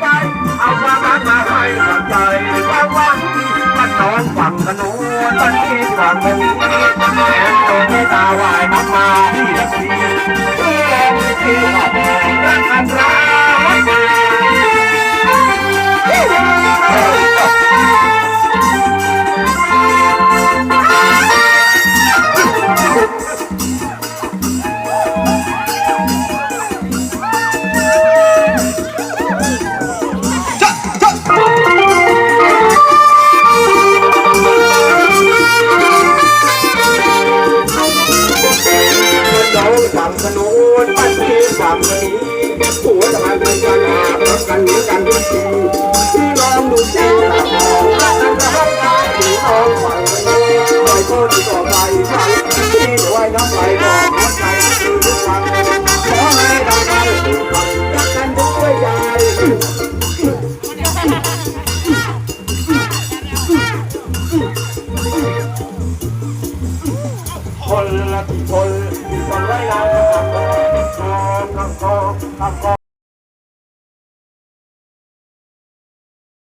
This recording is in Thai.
ใจ เอาความรักมาให้กำลังใจว่าวันมันนอนฝั่งกันโน้นตอนนี้ฝั่งกันนี้แอนโดนให้ตาว่ายน้ำมาที่ละที นุนปันทีฝั่งนี้หัวทำไมเป็นกันารักกันเหมือนกันทุกทีที่ลองดูสิรักกันรักกันที่น้องฝั่งนี้ปล่อยคนต่อไปฟังที่ไว้น้ำไหลบอกหัวใจคือทุกฟังขอให้รักกันทุกฟังรักกันด้วยใจคนละคนคน 老公